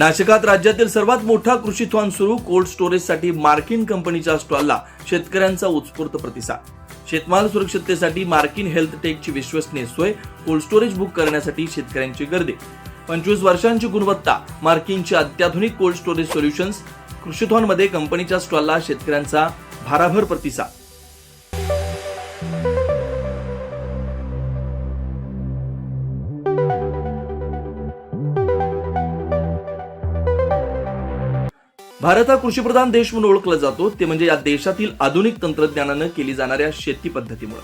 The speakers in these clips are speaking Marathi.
नाशिकात राज्यातील सर्वात मोठा कृषी थॉन सुरू कोल्ड स्टोरेजसाठी मार्किन कंपनीच्या स्टॉलला शेतकऱ्यांचा उत्स्फूर्त प्रतिसाद. शेतमाल सुरक्षिततेसाठी मार्किन हेल्थ टेकची विश्वसनीय सोय कोल्ड स्टोरेज बुक करण्यासाठी शेतकऱ्यांची गर्दी. पंचवीस वर्षांची गुणवत्ता मार्किनची अत्याधुनिक कोल्ड स्टोरेज सोल्युशन्स कृषीथॉनमध्ये कंपनीच्या स्टॉलला शेतकऱ्यांचा भाराभर प्रतिसाद. भारत हा कृषीप्रधान देश म्हणून ओळखला जातो. ते म्हणजे या देशातील आधुनिक तंत्रज्ञानानं केली जाणाऱ्या शेती पद्धतीमुळे.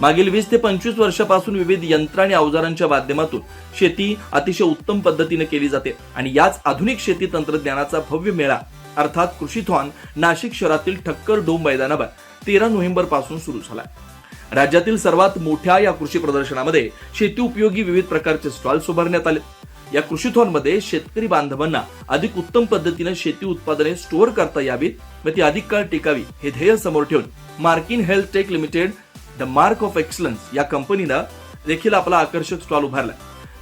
मागील वीस ते पंचवीस वर्षापासून विविध यंत्र आणि अवजारांच्या माध्यमातून शेती अतिशय उत्तम पद्धतीने केली जाते आणि याच आधुनिक शेती तंत्रज्ञानाचा भव्य मेळा अर्थात कृषीथॉन नाशिक शहरातील ठक्कर डोम मैदानावर तेरा नोव्हेंबरपासून सुरू झाला. राज्यातील सर्वात मोठ्या या कृषी प्रदर्शनामध्ये शेती उपयोगी विविध प्रकारचे स्टॉल्स उभारण्यात आले. या कृषीथॉनमध्ये शेतकरी बांधवांना अधिक उत्तम पद्धतीने शेती उत्पादने स्टोअर करता यावीत व ती अधिक काळ टिकावी हे ध्येय समोर ठेवून Markin health tech limited the mark of excellence या कंपनीनं देखील आपला आकर्षक स्टॉल उभारला.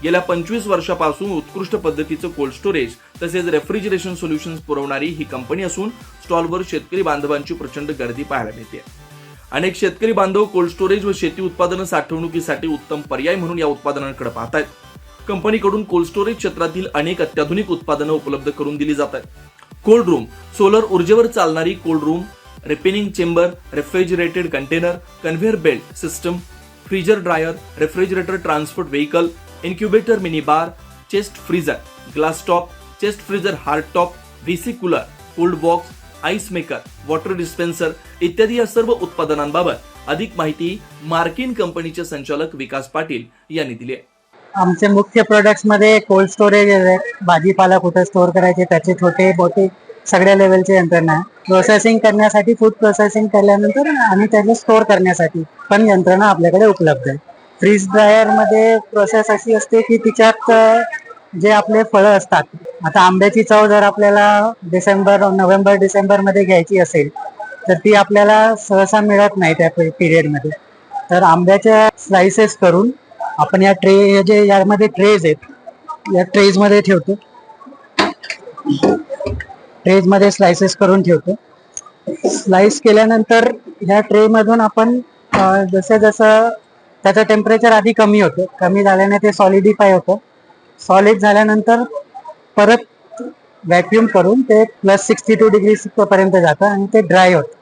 गेल्या पंचवीस वर्षापासून उत्कृष्ट पद्धतीचं कोल्ड स्टोरेज तसेच रेफ्रिजरेशन सोल्युशन पुरवणारी ही कंपनी असून स्टॉलवर शेतकरी बांधवांची प्रचंड गर्दी पाहायला मिळते. अनेक शेतकरी बांधव कोल्ड स्टोरेज व शेती उत्पादन साठवणुकीसाठी उत्तम पर्याय म्हणून या उत्पादनांकडे पाहत आहेत कंपनीकडून कोल्ड स्टोरेज क्षेत्रातील अनेक अत्याधुनिक उत्पादनं उपलब्ध करून दिली जात आहेत. कोल्ड रूम सोलर ऊर्जेवर चालणारी cold room ripening chamber refrigerated container conveyor belt system freezer dryer refrigerator transport vehicle incubator mini bar chest freezer glass top chest freezer hard top VC cooler cold box ice maker water dispenser इत्यादी या सर्व उत्पादनांबाबत अधिक माहिती मार्किन कंपनीचे संचालक विकास पाटील यांनी दिली आहे. आमचे मुख्य प्रोडक्ट्समध्ये कोल्ड स्टोरेज भाजीपाला कुठे स्टोअर करायचे त्याचे छोटे मोठे सगळ्या लेवलचे यंत्रणा आहे. प्रोसेसिंग करण्यासाठी फूड प्रोसेसिंग केल्यानंतर आणि त्याचे स्टोअर करण्यासाठी पण यंत्रणा आपल्याकडे उपलब्ध आहे. फ्रीज ड्रायरमध्ये प्रोसेस अशी असते की तिच्यात जे आपले फळं असतात. आता आंब्याची चव जर आपल्याला डिसेंबर नोव्हेंबर डिसेंबरमध्ये घ्यायची असेल तर ती आपल्याला सहसा मिळत नाही त्या पिरियडमध्ये. तर आंब्याच्या स्लाइसेस करून आपण या ट्रे जे यामध्ये ट्रेज आहेत या ट्रेजमध्ये ठेवतो. ट्रेजमध्ये स्लायसेस करून ठेवतो. स्लाइस केल्यानंतर ह्या ट्रे मधून आपण जसं जसं त्याचं टेम्परेचर आधी कमी होतं कमी झाल्याने ते सॉलिडिफाय होतं. सॉलिड झाल्यानंतर परत व्हॅक्युम करून ते प्लस सिक्स्टी टू डिग्री पर्यंत जातं आणि ते ड्राय होतं.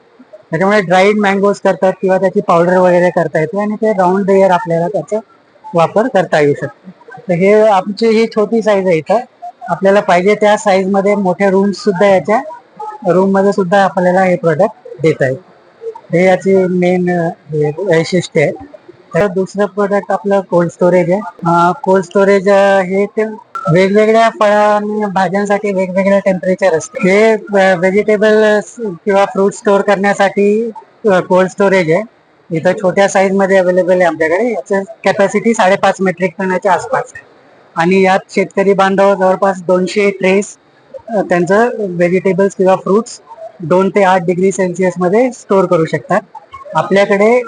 त्याच्यामुळे ड्राईड मँगोज करतात किंवा त्याची पावडर वगैरे करता येते आणि ते राऊंड लेअर आपल्याला त्याचं वापर करता येऊ शकतो. तर हे आमची ही छोटी साईज आहे इथं. आपल्याला पाहिजे त्या साईजमध्ये मोठ्या रूम्ससुद्धा याच्या रूममध्ये सुद्धा आपल्याला हे प्रोडक्ट देत येईल. हे याची मेन वैशिष्ट्य आहे. तर दुसरं प्रोडक्ट आपलं कोल्ड स्टोरेज आहे. कोल्ड स्टोरेज हे ते वेगवेगळ्या फळ भाज्यांसाठी वेगवेगळ्या टेम्परेचर असते. हे व्हेजिटेबल किंवा फ्रूट स्टोअर करण्यासाठी कोल्ड स्टोरेज आहे. इथं छोट्या साईजमध्ये अवेलेबल आहे आमच्याकडे. याचं कॅपॅसिटी साडेपाच मेट्रिक टनाच्या आसपास आहे. आणि यात शेतकरी बांधव जवळपास दोनशे ट्रेस त्यांचं व्हेजिटेबल्स किंवा फ्रुट्स दोन ते आठ डिग्री सेल्सिअसमध्ये स्टोअर करू शकतात. आपल्याकडे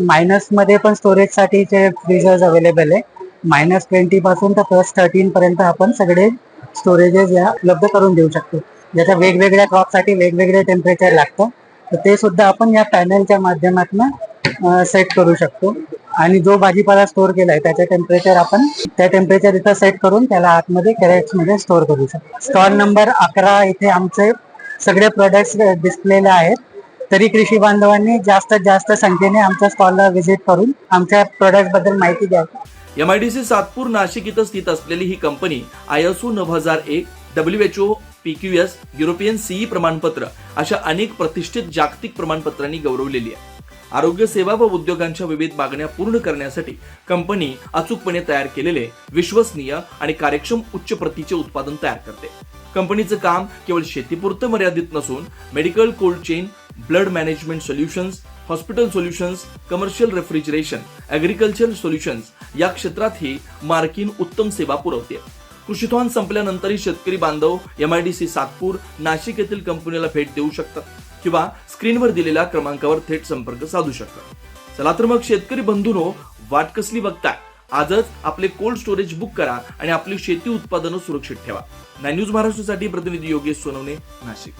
मायनसमध्ये पण स्टोरेजसाठीचे फ्रीजर्स अवेलेबल आहे. मायनस ट्वेंटी पासून तर प्लस थर्टीन पर्यंत आपण सगळे स्टोरेजेस या उपलब्ध करून देऊ शकतो. ज्याच्या वेगवेगळ्या क्रॉपसाठी वेगवेगळे टेम्परेचर लागतं. तर ते सुद्धा आपण या पॅनलच्या माध्यमातून सेट करू शकतो. आणि जो भाजीपाला स्टोअर केलाय त्याचे टेम्परेचर आपण त्या टेम्परेचर इथं सेट करून त्याला आतमध्ये कॅरेट्समध्ये स्टोअर करू शकतो. स्टॉल नंबर अकरा इथे आमचे सगळे प्रोडक्ट्स डिस्प्लेले आहेत. तरी कृषी बांधवांनी जास्तीत जास्त संख्येने आमच्या स्टॉलला व्हिजिट करून आमच्या प्रोडक्टबद्दल माहिती द्यावी. एमआयडीसी सातपूर नाशिक इथं स्थित असलेली ही कंपनी आयएसओ नऊ हजार एक W H O PQS European CE प्रमाणपत्र अशा अनेक प्रतिष्ठित जागतिक प्रमाणपत्रांनी गौरवलेली आहे. आरोग्य सेवा व उद्योगांच्या विविध मागण्या पूर्ण करण्यासाठी कंपनी अचूकपणे तयार केलेले विश्वसनीय आणि कार्यक्षम उच्च प्रतीचे उत्पादन तयार करते. कंपनीचं काम केवळ शेतीपुरतं मर्यादित नसून medical cold chain blood management solutions hospital solutions commercial refrigeration agriculture solutions या क्षेत्रातही मार्किन उत्तम सेवा पुरवते. कृषीथॉन संपल्यानंतरही शेतकरी बांधव एमआयडीसी सातपूर नाशिक येथील कंपनीला भेट देऊ शकतात. किंवा स्क्रीनवर दिलेल्या क्रमांकावर थेट संपर्क साधू शकता. चला तर मग शेतकरी बंधूनो वाट कसली बघताय? आजच आपले कोल्ड स्टोरेज बुक करा आणि आपली शेती उत्पादनं सुरक्षित ठेवा. नाय न्यूज महाराष्ट्रासाठी प्रतिनिधी योगेश सोनवणे नाशिक.